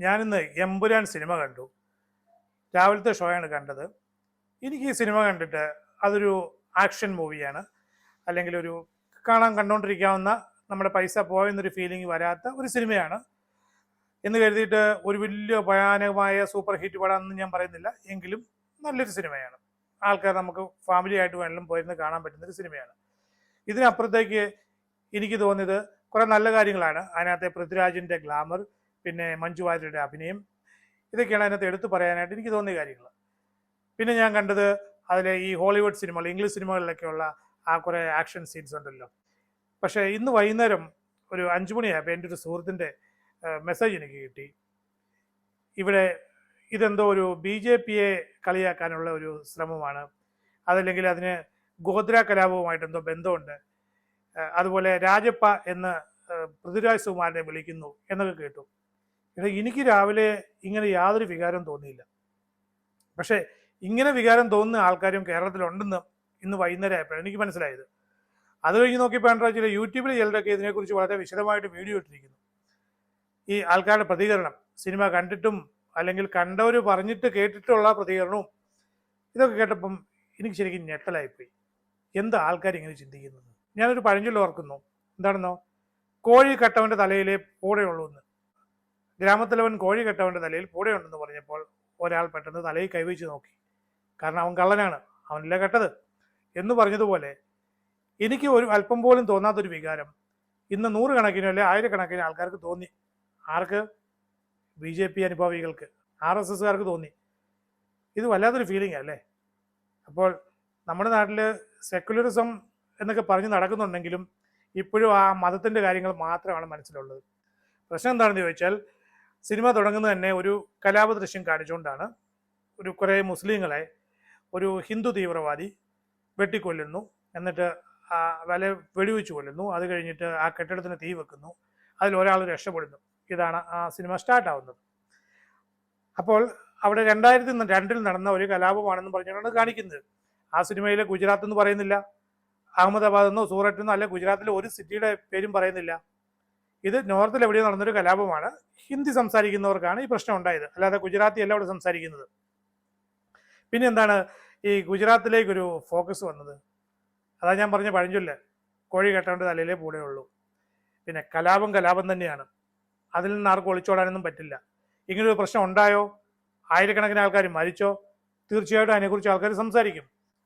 ഞാനിന്ന് എമ്പുരാൻ സിനിമ കണ്ടു. രാവിലത്തെ ഷോയാണ് കണ്ടത്. എനിക്ക് ഈ സിനിമ കണ്ടിട്ട് അതൊരു ആക്ഷൻ മൂവിയാണ്. അല്ലെങ്കിൽ ഒരു കാണാൻ കണ്ടുകൊണ്ടിരിക്കാവുന്ന നമ്മുടെ പൈസ പോയെന്നൊരു ഫീലിംഗ് വരാത്ത ഒരു സിനിമയാണ്. എന്ന് കരുതിയിട്ട് ഒരു വലിയ ഭയാനകമായ സൂപ്പർ ഹിറ്റ് പടാമെന്ന് ഞാൻ പറയുന്നില്ല. എങ്കിലും നല്ലൊരു സിനിമയാണ്. ആൾക്കാർ നമുക്ക് ഫാമിലി ആയിട്ട് വേണമെങ്കിലും പോയിരുന്ന് കാണാൻ പറ്റുന്നൊരു സിനിമയാണ്. ഇതിനപ്പുറത്തേക്ക് എനിക്ക് തോന്നിയത് കുറേ നല്ല കാര്യങ്ങളാണ്. അതിനകത്തെ പൃഥ്വിരാജിന്റെ ഗ്ലാമർ പിന്നെ മഞ്ജു വാര്യരുടെ അഭിനയം. ഇതൊക്കെയാണ് അതിനകത്ത് എടുത്തു പറയാനായിട്ട് എനിക്ക് തോന്നിയ കാര്യങ്ങൾ. പിന്നെ ഞാൻ കണ്ടത് അതിലെ ഈ ഹോളിവുഡ് സിനിമകൾ ഇംഗ്ലീഷ് സിനിമകളിലൊക്കെയുള്ള ആ കുറേ ആക്ഷൻ സീൻസ് ഉണ്ടല്ലോ. പക്ഷേ ഇന്ന് വൈകുന്നേരം ഒരു അഞ്ചു മണിയായപ്പോൾ എന്റെ ഒരു സുഹൃത്തിന്റെ മെസ്സേജ് എനിക്ക് കിട്ടി. ഇവിടെ ഇതെന്തോ ഒരു ബി ജെ പിയെ കളിയാക്കാനുള്ള ഒരു ശ്രമമാണ്. അതല്ലെങ്കിൽ അതിന് ഗോദ്ര കലാപവുമായിട്ട് എന്തോ ബന്ധമുണ്ട്. അതുപോലെ രാജപ്പ എന്ന് പൃഥ്വിരാജ് സുകുമാരനെ വിളിക്കുന്നു എന്നൊക്കെ കേട്ടു. ഇത് എനിക്ക് രാവിലെ ഇങ്ങനെ യാതൊരു വികാരം തോന്നിയില്ല. പക്ഷേ ഇങ്ങനെ വികാരം തോന്നുന്ന ആൾക്കാരും കേരളത്തിലുണ്ടെന്ന് ഇന്ന് വൈകുന്നേരം ആയപ്പോഴാണ് എനിക്ക് മനസ്സിലായത്. അത് കഴിഞ്ഞ് നോക്കിയപ്പോൾ വെച്ചാൽ യൂട്യൂബിൽ ചിലരൊക്കെ ഇതിനെക്കുറിച്ച് വളരെ വിശദമായിട്ട് വീഡിയോ ഇട്ടിരിക്കുന്നു. ഈ ആൾക്കാരുടെ പ്രതികരണം സിനിമ കണ്ടിട്ടും അല്ലെങ്കിൽ കണ്ടവർ പറഞ്ഞിട്ട് കേട്ടിട്ടുള്ള പ്രതികരണവും ഇതൊക്കെ കേട്ടപ്പം എനിക്ക് ശരിക്കും ഞെട്ടലായിപ്പോയി. എന്താ ആൾക്കാർ ഇങ്ങനെ ചിന്തിക്കുന്നത്? ഞാനൊരു പഴഞ്ചൊല്ല് ഓർക്കുന്നു. എന്താണെന്നോ? കോഴി കട്ടവന്റെ തലയിലെ പൂടയുള്ളൂ എന്ന് ഗ്രാമത്തിലവൻ കോഴി കെട്ടവന്റെ തലയിൽ പൂടയുണ്ടെന്ന് പറഞ്ഞപ്പോൾ ഒരാൾ പെട്ടെന്ന് തലയിൽ കൈവച്ച് നോക്കി. കാരണം അവൻ കള്ളനാണ്. അവനല്ല കെട്ടത്. എന്ന് പറഞ്ഞതുപോലെ എനിക്ക് ഒരു അല്പം പോലും തോന്നാത്തൊരു വികാരം ഇന്ന് നൂറുകണക്കിനോ അല്ലെ ആയിരക്കണക്കിന് ആൾക്കാർക്ക് തോന്നി. ആർക്ക്? ബി ജെ പി അനുഭാവികൾക്ക്. ആർ എസ് എസ്സുകാർക്ക് തോന്നി. ഇത് വല്ലാത്തൊരു ഫീലിംഗ് അല്ലേ? അപ്പോൾ നമ്മുടെ നാട്ടിൽ സെക്കുലറിസം എന്നൊക്കെ പറഞ്ഞ് നടക്കുന്നുണ്ടെങ്കിലും ഇപ്പോഴും ആ മതത്തിന്റെ കാര്യങ്ങൾ മാത്രമാണ് മനസ്സിലുള്ളത്. പ്രശ്നം എന്താണെന്ന് ചോദിച്ചാൽ സിനിമ തുടങ്ങുന്നത് തന്നെ ഒരു കലാപ ദൃശ്യം കാണിച്ചുകൊണ്ടാണ് ഒരു കുറേ മുസ്ലിങ്ങളെ ഒരു ഹിന്ദു തീവ്രവാദി വെട്ടിക്കൊല്ലുന്നു. എന്നിട്ട് വല വെടിവെച്ച് കൊല്ലുന്നു. അത് കഴിഞ്ഞിട്ട് ആ കെട്ടിടത്തിന് തീ വെക്കുന്നു. അതിൽ ഒരാൾ രക്ഷപ്പെടുന്നു. ഇതാണ് ആ സിനിമ സ്റ്റാർട്ട് ആവുന്നത് അപ്പോൾ അവിടെ രണ്ടായിരത്തി രണ്ടിൽ നടന്ന ഒരു കലാപമാണെന്ന് പറഞ്ഞുകൊണ്ടാണ് കാണിക്കുന്നത്. ആ സിനിമയിലെ ഗുജറാത്ത് എന്ന് പറയുന്നില്ല. അഹമ്മദാബാദ് എന്നോ സൂററ്റ് എന്നോ അല്ലെ ഗുജറാത്തിലെ ഒരു സിറ്റിയുടെ പേരും പറയുന്നില്ല. ഇത് നോർത്തിൽ എവിടെയോ നടന്നൊരു കലാപമാണ്. ഹിന്ദി സംസാരിക്കുന്നവർക്കാണ് ഈ പ്രശ്നം ഉണ്ടായത്. അല്ലാതെ ഗുജറാത്തി അല്ല അവിടെ സംസാരിക്കുന്നത്. പിന്നെ എന്താണ് ഈ ഗുജറാത്തിലേക്കൊരു ഫോക്കസ് വന്നത്? അതാ ഞാൻ പറഞ്ഞ പഴഞ്ചൊല്ല്. കോഴി കെട്ടേണ്ട തലയിലേ ഉള്ളൂ. പിന്നെ കലാപം കലാപം തന്നെയാണ്. അതിൽ നിന്ന് ആർക്കും ഒളിച്ചോടാനൊന്നും പറ്റില്ല. ഇങ്ങനൊരു പ്രശ്നം ഉണ്ടായോ? ആയിരക്കണക്കിന് ആൾക്കാർ മരിച്ചോ? തീർച്ചയായിട്ടും അതിനെക്കുറിച്ച് ആൾക്കാർ സംസാരിക്കും.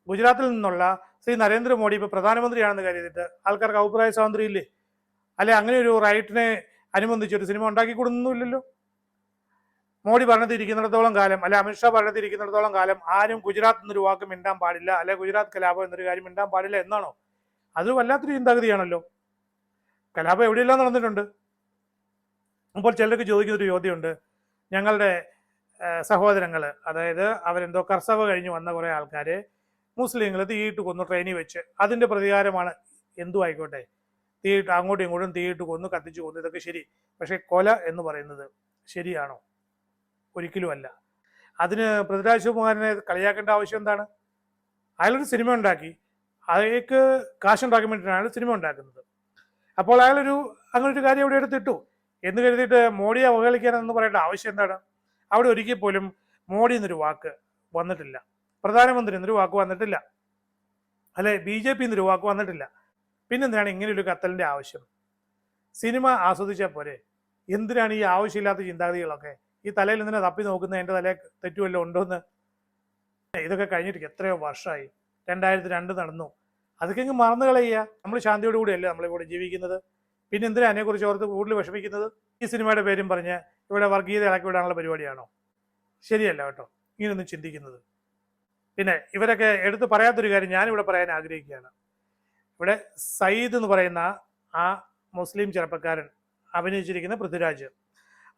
ഗുജറാത്തിൽ നിന്നുള്ള ശ്രീ നരേന്ദ്രമോദി ഇപ്പോൾ പ്രധാനമന്ത്രിയാണെന്ന് കരുതിയിട്ട് ആൾക്കാർക്ക് അഭിപ്രായ സ്വാതന്ത്ര്യം ഇല്ലേ അല്ലെ അങ്ങനെ ഒരു റൈറ്റിനെ അനുബന്ധിച്ച് ഒരു സിനിമ ഉണ്ടാക്കി കൊടുക്കുന്നില്ലല്ലോ മോഡി ഭരണത്തിരിക്കുന്നിടത്തോളം കാലം അല്ലെ അമിത്ഷാ ഭരണത്തിരിക്കുന്നിടത്തോളം കാലം ആരും ഗുജറാത്ത് എന്നൊരു വാക്ക് മിണ്ടാൻ പാടില്ല അല്ലെ ഗുജറാത്ത് കലാപം എന്നൊരു കാര്യം മിണ്ടാൻ പാടില്ല എന്നാണോ? അത് വല്ലാത്തൊരു ചിന്താഗതിയാണല്ലോ. കലാപം എവിടെയെല്ലാം നടന്നിട്ടുണ്ട്? അപ്പോൾ ചിലർക്ക് ചോദിക്കുന്നൊരു ചോദ്യമുണ്ട്. ഞങ്ങളുടെ സഹോദരങ്ങൾ അതായത് അവരെന്തോ കർസവ കഴിഞ്ഞ് വന്ന കുറേ ആൾക്കാർ മുസ്ലിങ്ങൾ തീയിട്ട് കൊന്നു ട്രെയിനിൽ വെച്ച് അതിന്റെ പ്രതികാരമാണ് എന്തു ആയിക്കോട്ടെ. തീയിട്ട് അങ്ങോട്ടും ഇങ്ങോട്ടും തീയിട്ട് കൊന്നു കത്തിച്ചു കൊന്നു ഇതൊക്കെ ശരി. പക്ഷേ കൊല എന്ന് പറയുന്നത് ശരിയാണോ? ഒരിക്കലുമല്ല. അതിന് പൃഥ്വിരാജ് കുമാരനെ കളിയാക്കേണ്ട ആവശ്യം എന്താണ്? അയാളൊരു സിനിമ ഉണ്ടാക്കി. അയാൾക്ക് കാശുണ്ടാക്കാൻ വേണ്ടിയിട്ടാണ് അയാൾ സിനിമ ഉണ്ടാക്കുന്നത്. അപ്പോൾ അയാളൊരു അങ്ങനെ ഒരു കാര്യം അവിടെ എടുത്തിട്ടു. എന്ന് കരുതിയിട്ട് മോഡിയെ അവഹേളിക്കാനെന്ന് പറയേണ്ട ആവശ്യം എന്താണ്? അവിടെ ഒരിക്കൽ പോലും മോഡി എന്നൊരു വാക്ക് വന്നിട്ടില്ല. പ്രധാനമന്ത്രി എന്നൊരു വാക്ക് വന്നിട്ടില്ല. അല്ലെ? ബി ജെ പി എന്നൊരു വാക്ക് വന്നിട്ടില്ല. പിന്നെന്തിനാണ് ഇങ്ങനെ ഒരു കത്തലിന്റെ ആവശ്യം? സിനിമ ആസ്വദിച്ചാൽ പോരെ. എന്തിനാണ് ഈ ആവശ്യമില്ലാത്ത ചിന്താഗതികളൊക്കെ? ഈ തലയിൽ എന്തിനാ തപ്പി നോക്കുന്നത്? എന്റെ തലയിൽ തെറ്റുമല്ലോ ഉണ്ടോന്ന്? ഇതൊക്കെ കഴിഞ്ഞിട്ട് എത്രയോ വർഷമായി. രണ്ടായിരത്തി രണ്ട് നടന്നു. അതൊക്കെ ഇങ്ങ് മറന്നു കളയുക. നമ്മൾ ശാന്തിയോട് കൂടിയല്ലേ നമ്മളിവിടെ ജീവിക്കുന്നത്? പിന്നെ എന്തിനാ അതിനെക്കുറിച്ച് ഓർത്ത് കൂടുതൽ വിഷമിക്കുന്നത്? ഈ സിനിമയുടെ പേരും പറഞ്ഞ് ഇവിടെ വർഗീയത ഇളക്കി വിടാനുള്ള പരിപാടിയാണോ? ശരിയല്ല കേട്ടോ. ഇങ്ങനെയൊന്നും ചിന്തിക്കുന്നത്. പിന്നെ ഇവരൊക്കെ എടുത്ത് പറയാത്തൊരു കാര്യം ഞാനിവിടെ പറയാൻ ആഗ്രഹിക്കുകയാണ്. ഇവിടെ സയ്യിദ് എന്ന് പറയുന്ന ആ മുസ്ലിം ചെറുപ്പക്കാരൻ അഭിനയിച്ചിരിക്കുന്ന പൃഥ്വിരാജ്.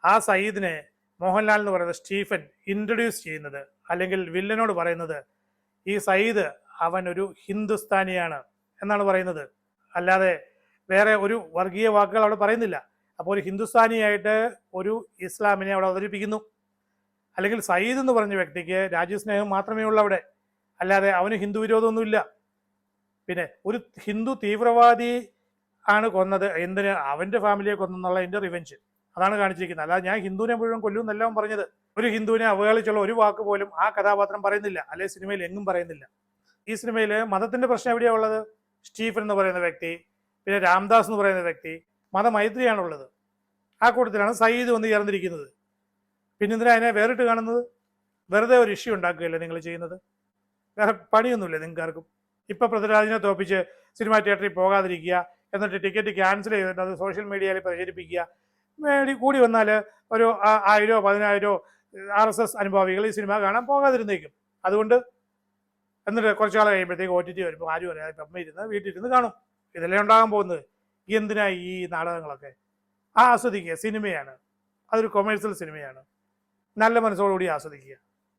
ആ സയ്യിദിനെ മോഹൻലാൽ എന്ന് പറയുന്ന സ്റ്റീഫൻ ഇൻട്രൊഡ്യൂസ് ചെയ്യുന്നത് അല്ലെങ്കിൽ വില്ലനോട് പറയുന്നത് ഈ സയ്യിദ് അവൻ ഒരു ഹിന്ദുസ്ഥാനിയാണ് എന്നാണ് പറയുന്നത്. അല്ലാതെ വേറെ ഒരു വർഗീയ വാക്കുകൾ അവിടെ പറയുന്നില്ല. അപ്പോൾ ഒരു ഹിന്ദുസ്ഥാനിയായിട്ട് ഒരു ഇസ്ലാമിനെ അവിടെ അവതരിപ്പിക്കുന്നു. അല്ലെങ്കിൽ സയ്യിദ് എന്ന് പറഞ്ഞ വ്യക്തിക്ക് രാജ്യസ്നേഹം മാത്രമേ ഉള്ളൂ അവിടെ. അല്ലാതെ അവന് ഹിന്ദു വിരോധമൊന്നുമില്ല പിന്നെ ഒരു ഹിന്ദു തീവ്രവാദി ആണ് കൊന്നത് എന്തിന്? അവന്റെ ഫാമിലിയെ കൊന്നെന്നുള്ള എന്റെ റിവെഞ്ച് അതാണ് കാണിച്ചിരിക്കുന്നത്. അല്ലാതെ ഞാൻ ഹിന്ദുവിനെ മുഴുവൻ കൊല്ലും അവൻ പറഞ്ഞത്. ഒരു ഹിന്ദുവിനെ അവഹേളിച്ചുള്ള ഒരു വാക്ക് പോലും ആ കഥാപാത്രം പറയുന്നില്ല. അല്ലെ സിനിമയിൽ എങ്ങും പറയുന്നില്ല. ഈ സിനിമയിൽ മതത്തിന്റെ പ്രശ്നം എവിടെയാണ് ഉള്ളത്? സ്റ്റീഫൻ എന്ന് പറയുന്ന വ്യക്തി പിന്നെ രാംദാസ് എന്ന് പറയുന്ന വ്യക്തി മതമൈത്രിയാണുള്ളത്. ആ കൂട്ടത്തിലാണ് സയ്യിദ് വന്ന് ചേർന്നിരിക്കുന്നത്. പിന്നെ എന്തിനാ അതിനെ വേറിട്ട് കാണുന്നത്? വെറുതെ ഒരു ഇഷ്യൂ ഉണ്ടാക്കുകയല്ലേ നിങ്ങൾ ചെയ്യുന്നത്? വേറെ പണിയൊന്നുമില്ല നിങ്ങൾക്കാർക്കും? ഇപ്പൊ പൃഥ്വിരാജിനെ തോപ്പിച്ച് സിനിമാ തിയേറ്ററിൽ പോകാതിരിക്കുക എന്നിട്ട് ടിക്കറ്റ് ക്യാൻസൽ ചെയ്തിട്ട് അത് സോഷ്യൽ മീഡിയയിൽ പ്രചരിപ്പിക്കുക. വേണ്ടി കൂടി വന്നാൽ ഒരു ആയിരോ പതിനായിരോ ആർ എസ് എസ് അനുഭാവികൾ ഈ സിനിമ കാണാൻ പോകാതിരുന്നേക്കും. അതുകൊണ്ട് എന്നിട്ട് കുറച്ച് കാലം കഴിയുമ്പോഴത്തേക്ക് ഒ ടി ടി വരുമ്പോൾ ആരും അറിയാതെ അമ്മ ഇരുന്ന് വീട്ടിലിരുന്ന് കാണും. ഇതെല്ലാം ഉണ്ടാകാൻ പോകുന്നത്? എന്തിനാ ഈ നാടകങ്ങളൊക്കെ? ആ ആസ്വദിക്കുക. സിനിമയാണ്. അതൊരു കൊമേഴ്സ്യൽ സിനിമയാണ്. നല്ല മനസ്സോടുകൂടി ആസ്വദിക്കുക.